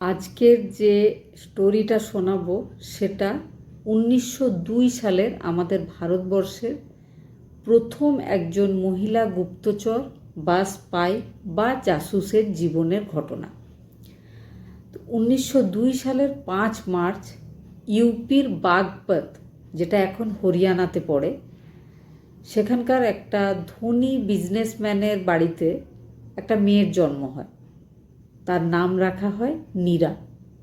আজকের যে স্টোরিটা শোনাবো সেটা উনিশশো দুই সালের আমাদের ভারতবর্ষের প্রথম একজন মহিলা গুপ্তচর বা স্পাই বা জাসুসের জীবনের ঘটনা। উনিশশো দুই সালের পাঁচ মার্চ ইউপির বাগপত যেটা এখন হরিয়ানাতে পড়ে, সেখানকার একটা ধনী বিজনেসম্যানের বাড়িতে একটা মেয়ের জন্ম হয়। তার নাম রাখা হয় নীরা।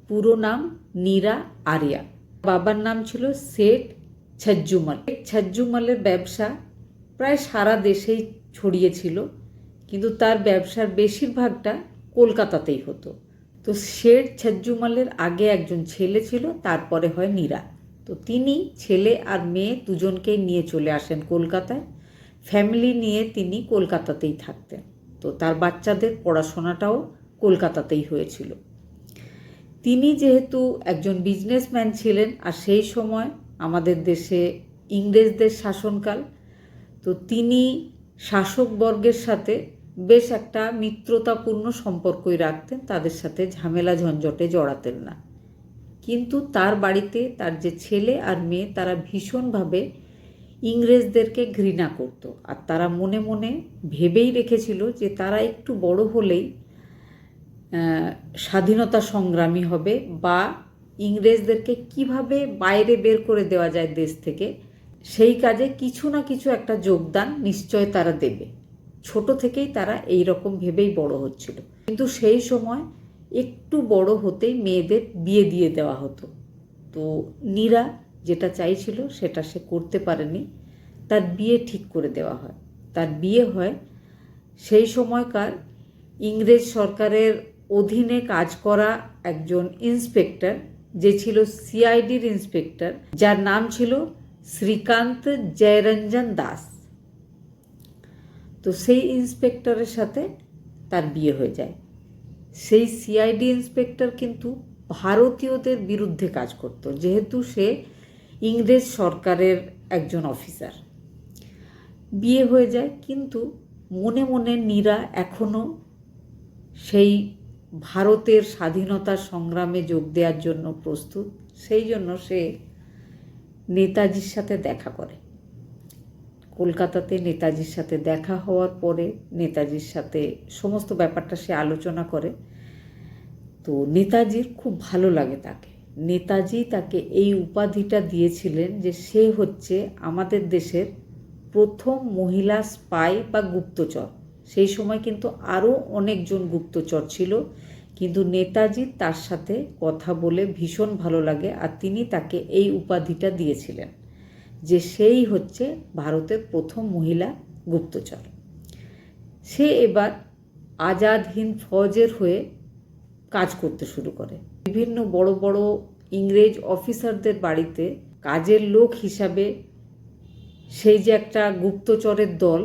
পুরো নাম নীরা আরিয়া। বাবার নাম ছিল শেঠ ছজ্জুমাল। ছজ্জুমালের ব্যবসা প্রায় সারা দেশেই ছড়িয়েছিল কিন্তু তার ব্যবসার বেশিরভাগটা কলকাতাতেই হতো। তো শেঠ ছজ্জুমালের আগে একজন ছেলে ছিল, তারপরে হয় নীরা। তো তিনি ছেলে আর মেয়ে দুজনকেই নিয়ে চলে আসেন কলকাতায়। ফ্যামিলি নিয়ে তিনি কলকাতাতেই থাকতেন। তো তার বাচ্চাদের পড়াশোনাটাও কলকাতাতেই হয়েছিল। তিনি যেহেতু একজন বিজনেসম্যান ছিলেন, আর সেই সময় আমাদের দেশে ইংরেজদের শাসনকাল, তো তিনি শাসকবর্গের সাথে বেশ একটা মিত্রতাপূর্ণ সম্পর্কই রাখতেন, তাদের সাথে ঝামেলা ঝঞ্ঝটে জড়াতেন না। কিন্তু তার বাড়িতে তার যে ছেলে আর মেয়ে, তারা ভীষণভাবে ইংরেজদেরকে ঘৃণা করত। আর তারা মনে মনে ভেবেই রেখেছিল যে তারা একটু বড় হলেই স্বাধীনতা সংগ্রামী হবে বা ইংরেজদেরকে কীভাবে বাইরে বের করে দেওয়া যায় দেশ থেকে, সেই কাজে কিছু না কিছু একটা যোগদান নিশ্চয় তারা দেবে। ছোট থেকেই তারা এই রকম ভেবেই বড় হচ্ছিল। কিন্তু সেই সময় একটু বড় হতেই মেয়েদের বিয়ে দিয়ে দেওয়া হতো। তো নীরা যেটা চাইছিল সেটা সে করতে পারেনি। তার বিয়ে ঠিক করে দেওয়া হয়। তার বিয়ে হয় সেই সময়কার ইংরেজ সরকারের অধীনে কাজ করা একজন ইন্সপেক্টর, যে ছিল সিআইডির ইন্সপেক্টর, যার নাম ছিল শ্রীকান্ত জয়রঞ্জন দাস। তো সেই ইন্সপেক্টরের সাথে তার বিয়ে হয়ে যায়। সেই সিআইডি ইন্সপেক্টর কিন্তু ভারতীয়দের বিরুদ্ধে কাজ করত, যেহেতু সে ইংরেজ সরকারের একজন অফিসার। বিয়ে হয়ে যায়, কিন্তু মনে মনে নীরা এখনও সেই ভারতের স্বাধীনতা সংগ্রামে যোগ দেওয়ার জন্য প্রস্তুত, সেই জন্য সে নেতাজির সাথে দেখা করে। কলকাতাতে নেতাজির সাথে দেখা হওয়ার পরে নেতাজির সাথে সমস্ত ব্যাপারটা সে আলোচনা করে। তো নেতাজির খুব ভালো লাগে তাকে। নেতাজি তাকে এই উপাধিটা দিয়েছিলেন যে সে হচ্ছে আমাদের দেশের প্রথম মহিলা স্পাই বা গুপ্তচর। সেই সময় কিন্তু আরও অনেকজন গুপ্তচর ছিল। কিন্তু নেতাজি তার সাথে কথা বলে ভীষণ ভালো লাগে আর তিনি তাকে এই উপাধিটা দিয়েছিলেন যে সেই হচ্ছে ভারতের প্রথম মহিলা গুপ্তচর। সে এবার আজাদ হিন্দ ফৌজের হয়ে কাজ করতে শুরু করে। বিভিন্ন বড় বড় ইংরেজ অফিসারদের বাড়িতে কাজের লোক হিসাবে সেই যে একটা গুপ্তচরের দল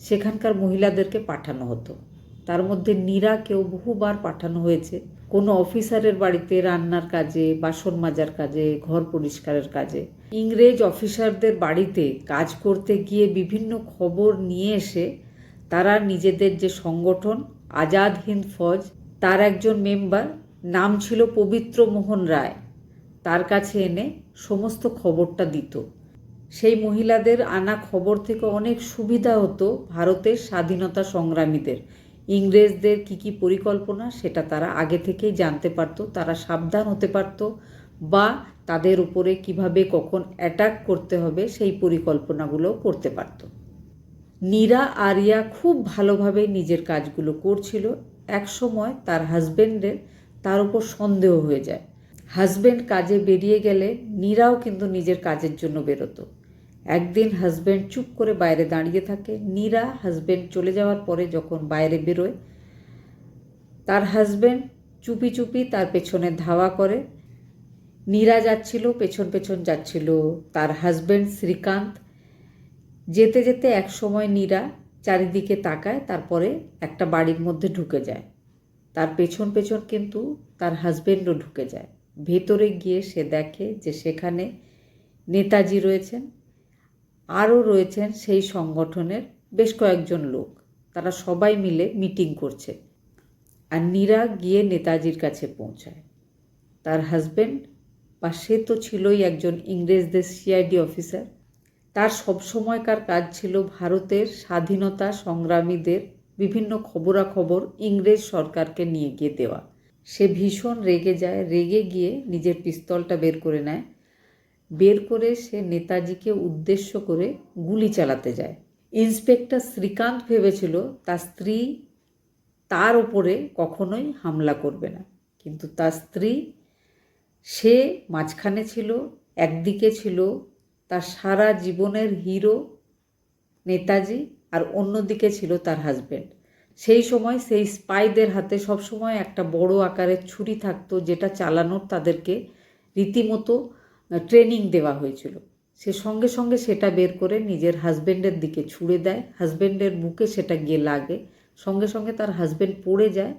সেখানকার মহিলাদেরকে পাঠানো হতো। তার মধ্যে নীরাকেও বহুবার পাঠানো হয়েছে। কোনো অফিসারের বাড়িতে রান্নার কাজে, বাসন মাজার কাজে, ঘর পরিষ্কারের কাজে। ইংরেজ অফিসারদের বাড়িতে কাজ করতে গিয়ে বিভিন্ন খবর নিয়ে এসে তারা নিজেদের যে সংগঠন, আজাদ হিন্দ ফৌজ, তার একজন মেম্বার, নাম ছিল পবিত্র মোহন রায়, তার কাছে এনে সমস্ত খবরটা দিত। সেই মহিলাদের আনা খবর থেকে অনেক সুবিধা হতো ভারতের স্বাধীনতা সংগ্রামীদের। ইংরেজদের কি কি পরিকল্পনা সেটা তারা আগে থেকেই জানতে পারতো, তারা সাবধান হতে পারত বা তাদের উপরে কীভাবে কখন অ্যাটাক করতে হবে সেই পরিকল্পনাগুলো করতে পারত। নীরা আরিয়া খুব ভালোভাবে নিজের কাজগুলো করছিল। একসময় তার হাজব্যান্ডের তার উপর সন্দেহ হয়ে যায়। হাজব্যান্ড কাজে বেরিয়ে গেলে নীরাও কিন্তু নিজের কাজের জন্য বেরোতো। একদিন হাজব্যান্ড চুপ করে বাইরে দাঁড়িয়ে থাকে। নীরা হাজব্যান্ড চলে যাওয়ার পরে যখন বাইরে বেরোয়, তার হাজব্যান্ড চুপি চুপি তার পেছনে ধাওয়া করে। নীরা যাচ্ছিল, পেছন পেছন যাচ্ছিল তার হাজব্যান্ড শ্রীকান্ত। যেতে যেতে এক সময় নীরা চারিদিকে তাকায়, তারপরে একটা বাড়ির মধ্যে ঢুকে যায়। তার পেছন পেছন কিন্তু তার হাজব্যান্ডও ঢুকে যায়। ভেতরে গিয়ে সে দেখে যে সেখানে নেতাজি রয়েছেন। আরও রয়েছেন সেই সংগঠনের বেশ কয়েকজন লোক। তারা সবাই মিলে মিটিং করছে। আর নীরা গিয়ে নেতাজির কাছে পৌঁছায়। তার হাজবেন্ড বা সে তো ছিলই একজন ইংরেজদের সিআইডি অফিসার। তার সবসময়কার কাজ ছিল ভারতের স্বাধীনতা সংগ্রামীদের বিভিন্ন খবরাখবর ইংরেজ সরকারকে নিয়ে গিয়ে দেওয়া। সে ভীষণ রেগে যায়। রেগে গিয়ে নিজের পিস্তলটা বের করে নেয়। বের করে সে নেতাজিকে উদ্দেশ্য করে গুলি চালাতে যায়। ইন্সপেক্টর শ্রীকান্ত ভেবেছিল, তার স্ত্রী তার ওপরে কখনোই হামলা করবে না। কিন্তু তার স্ত্রী, সে মাঝখানে ছিল, একদিকে ছিল তার সারা জীবনের হিরো নেতাজি আর অন্যদিকে ছিল তার হাজবেন্ড সেই সময় সেই স্পাইদের হাতে সবসময় একটা বড় আকারের ছুরি থাকতো, যেটা চালানোর তাদেরকে রীতিমতো ট্রেনিং দেওয়া হয়েছিল। সে সঙ্গে সঙ্গে সেটা বের করে নিজের হাজব্যান্ডের দিকে ছুঁড়ে দেয়। হাজবেন্ডের বুকে সেটা গিয়ে লাগে। সঙ্গে সঙ্গে তার হাজবেন্ড পড়ে যায়।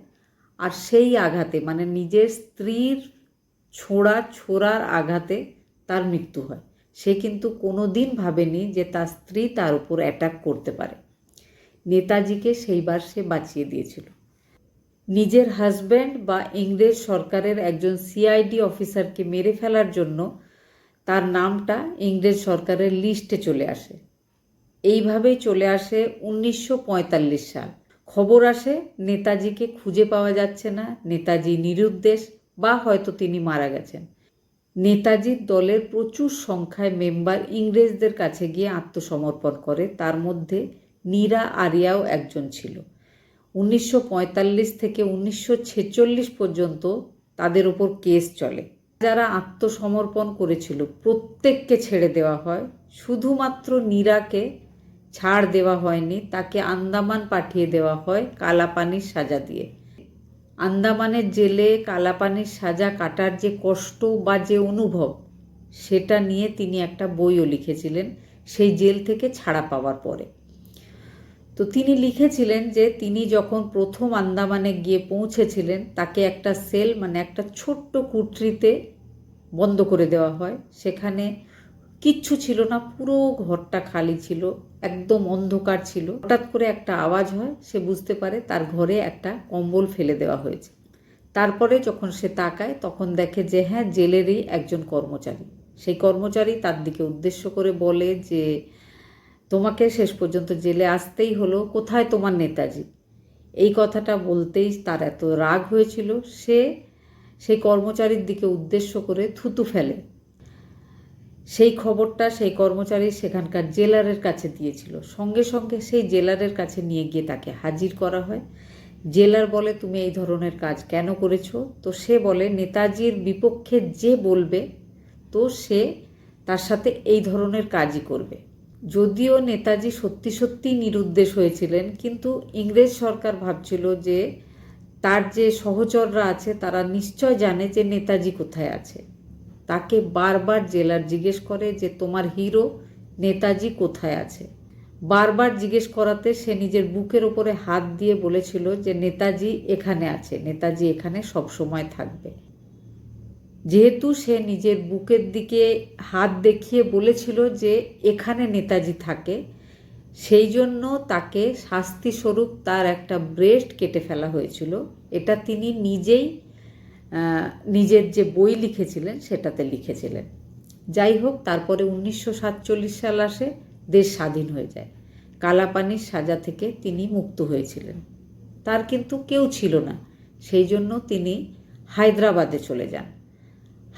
আর সেই আঘাতে মানে নিজের স্ত্রীর ছোড়া, ছোড়ার আঘাতে তার মৃত্যু হয়। সে কিন্তু কোনো দিন ভাবেনি যে তার স্ত্রী তার উপর অ্যাটাক করতে পারে। নেতাজিকে সেইবার সে বাঁচিয়ে দিয়েছিল। নিজের হাজব্যান্ড বা ইংরেজ সরকারের একজন সিআইডি অফিসারকে মেরে ফেলার জন্য তার নামটা ইংরেজ সরকারের লিস্টে চলে আসে। এইভাবেই চলে আসে উনিশশো পঁয়তাল্লিশ সাল। খবর আসে, নেতাজিকে খুঁজে পাওয়া যাচ্ছে না, নেতাজি নিরুদ্দেশ বা হয়তো তিনি মারা গেছেন। নেতাজির দলের প্রচুর সংখ্যায় মেম্বার ইংরেজদের কাছে গিয়ে আত্মসমর্পণ করে, তার মধ্যে নীরা আরিয়াও একজন ছিল। উনিশশো পঁয়তাল্লিশ থেকে উনিশশো ছেচল্লিশ পর্যন্ত তাদের ওপর কেস চলে। যারা আত্মসমর্পণ করেছিল, প্রত্যেককে ছেড়ে দেওয়া হয়। শুধুমাত্র নীরাকে ছাড় দেওয়া হয়নি, তাকে আন্দামান পাঠিয়ে দেওয়া হয় কালাপানির সাজা দিয়ে। আন্দামানের জেলে কালাপানির সাজা কাটার যে কষ্ট বা যে অনুভব, সেটা নিয়ে তিনি একটা বইও লিখেছিলেন, সেই জেল থেকে ছাড়া পাওয়ার পরে। তো তিনি লিখেছিলেন যে তিনি যখন প্রথম আন্দামানে গিয়ে পৌঁছেছিলেন, তাকে একটা সেল মানে একটা ছোট্ট কুটরিতে বন্ধ করে দেওয়া হয়। সেখানে কিচ্ছু ছিল না, পুরো ঘরটা খালি ছিল, একদম অন্ধকার ছিল। হঠাৎ করে একটা আওয়াজ হয়, সে বুঝতে পারে তার ঘরে একটা কম্বল ফেলে দেওয়া হয়েছে। তারপরে যখন সে তাকায়, তখন দেখে যে হ্যাঁ জেলেরই একজন কর্মচারী। সেই কর্মচারী তার দিকে উদ্দেশ্য করে বলে যে তোমাকে শেষ পর্যন্ত জেলে আসতেই হলো, কোথায় তোমার নেতাজি? এই কথাটা বলতেই তার এত রাগ হয়েছিল, সে সেই কর্মচারীর দিকে উদ্দেশ্য করে থুতু ফেলে। সেই খবরটা সেই কর্মচারী সেখানকার জেলারের কাছে দিয়েছিল। সঙ্গে সঙ্গে সেই জেলারের কাছে নিয়ে গিয়ে তাকে হাজির করা হয়। জেলার বলে, তুমি এই ধরনের কাজ কেন করেছ? তো সে বলে, নেতাজির বিপক্ষে যে বলবে, তো সে তার সাথে এই ধরনের কাজই করবে। যদিও নেতাজি সত্যি সত্যি নিরুদ্দেশ হয়েছিলেন, কিন্তু ইংরেজ সরকার ভাবছিল যে তার যে সহচররা আছে, তারা নিশ্চয় জানে যে নেতাজি কোথায় আছে। তাকে বারবার জেলার জিজ্ঞেস করে যে, তোমার হিরো নেতাজি কোথায় আছে? বারবার জিজ্ঞেস করাতে সে নিজের বুকের ওপরে হাত দিয়ে বলেছিল যে, নেতাজি এখানে আছে, নেতাজি এখানে সব সময় থাকবে। যেহেতু সে নিজের বুকের দিকে হাত দেখিয়ে বলেছিল যে এখানে নেতাজি থাকে, সেই জন্য তাকে শাস্তিস্বরূপ তার একটা ব্রেস্ট কেটে ফেলা হয়েছিল। এটা তিনি নিজেই নিজের যে বই লিখেছিলেন সেটাতে লিখেছিলেন। যাই হোক, তারপরে উনিশশো সাতচল্লিশ সাল আসে, দেশ স্বাধীন হয়ে যায়। কালাপানির সাজা থেকে তিনি মুক্ত হয়েছিলেন। তার কিন্তু কেউ ছিল না। সেই জন্য তিনি হায়দ্রাবাদে চলে যান।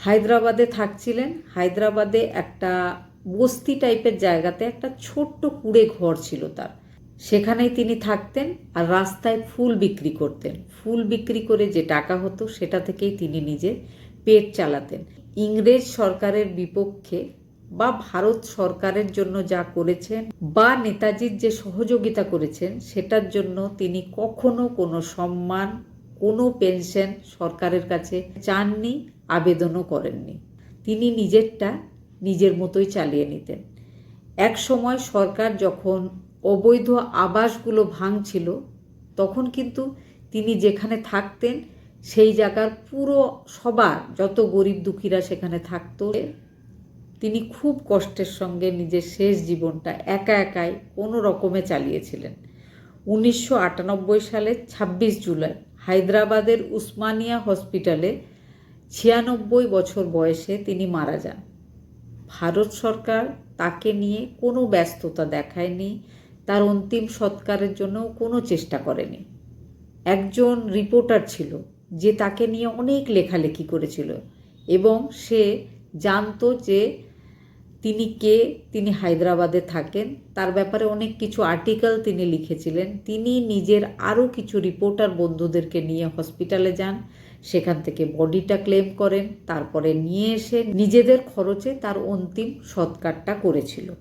হায়দ্রাবাদে থাকছিলেন। হায়দ্রাবাদে একটা বস্তি টাইপের জায়গাতে একটা ছোট্ট কুড়ে ঘর ছিল তার। সেখানেই তিনি থাকতেন আর রাস্তায় ফুল বিক্রি করতেন। ফুল বিক্রি করে যে টাকা হতো, সেটা থেকেই তিনি নিজে পেট চালাতেন। ইংরেজ সরকারের বিপক্ষে বা ভারত সরকারের জন্য যা করেছেন বা নেতাজির যে সহযোগিতা করেছেন, সেটার জন্য তিনি কখনো কোনো সম্মান, কোনো পেনশন সরকারের কাছে চাননি। আবেদনও করেননি। তিনি নিজেরটা নিজের মতোই চালিয়ে নিতেন। এক সময় সরকার যখন অবৈধ আবাসগুলো ভাঙছিল, তখন কিন্তু তিনি যেখানে থাকতেন, সেই জায়গার পুরো সবার, যত গরিব দুঃখীরা সেখানে থাকতো, তিনি খুব কষ্টের সঙ্গে নিজের শেষ জীবনটা একা একাই কোনো রকমে চালিয়েছিলেন। উনিশশো আটানব্বই সালে ছাব্বিশ জুলাই হায়দ্রাবাদের উসমানিয়া হসপিটালে ছিয়ানব্বই বছর বয়সে তিনি মারা যান। ভারত সরকার তাকে নিয়ে কোনো ব্যস্ততা দেখায়নি, তার অন্তিম সৎকারের জন্য কোনো চেষ্টা করেনি। একজন রিপোর্টার ছিল যে তাকে নিয়ে অনেক লেখালেখি করেছিল এবং সে জানতো যে তিনি কে, তিনি হায়দ্রাবাদে থাকেন, তার ব্যাপারে অনেক কিছু আর্টিকেল তিনি লিখেছিলেন। তিনি নিজের আরও কিছু রিপোর্টার বন্ধুদেরকে নিয়ে হসপিটালে যান। সেখান থেকে বডিটা ক্লেম করেন, তারপরে নিয়ে এসে নিজেদের খরচে তার অন্তিম সৎকারটা করেছিল।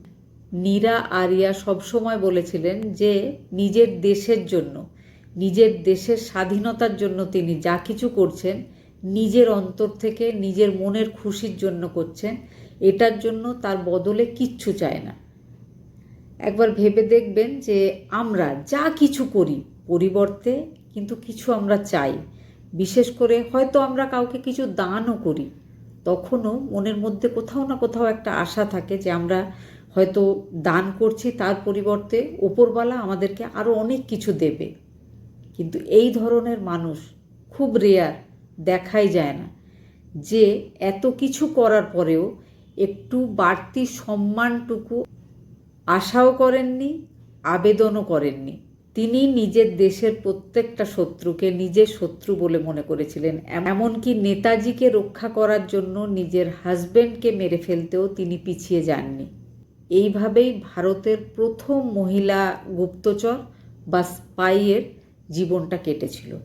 নীরা আরিয়া সবসময় বলেছিলেন যে, নিজের দেশের জন্য, নিজের দেশের স্বাধীনতার জন্য তিনি যা কিছু করছেন, নিজের অন্তর থেকে নিজের মনের খুশির জন্য করছেন, এটার জন্য তার বদলে কিচ্ছু চায় না। একবার ভেবে দেখবেন যে, আমরা যা কিছু করি, পরিবর্তে কিন্তু কিছু আমরা চাই। বিশেষ করে হয়তো আমরা কাউকে কিছু দানও করি, তখনও মনের মধ্যে কোথাও না কোথাও একটা আশা থাকে যে আমরা হয়তো দান করছি তার পরিবর্তে ওপরওয়ালা আমাদেরকে আরও অনেক কিছু দেবে। কিন্তু এই ধরনের মানুষ খুব রেয়ার দেখাই যায় না, যে এত কিছু করার পরেও একটু বাড়তি সম্মানটুকু আশাও করেননি, আবেদনও করেননি। তিনি নিজের দেশের প্রত্যেকটা শত্রুকে নিজের শত্রু বলে মনে করেছিলেন। এমনকি নেতাজিকে রক্ষা করার জন্য নিজের হাজব্যান্ডকে মেরে ফেলতেও তিনি পিছিয়ে যাননি। এইভাবেই ভারতের প্রথম মহিলা গুপ্তচর বা স্পাইয়ের জীবনটা কেটেছিল।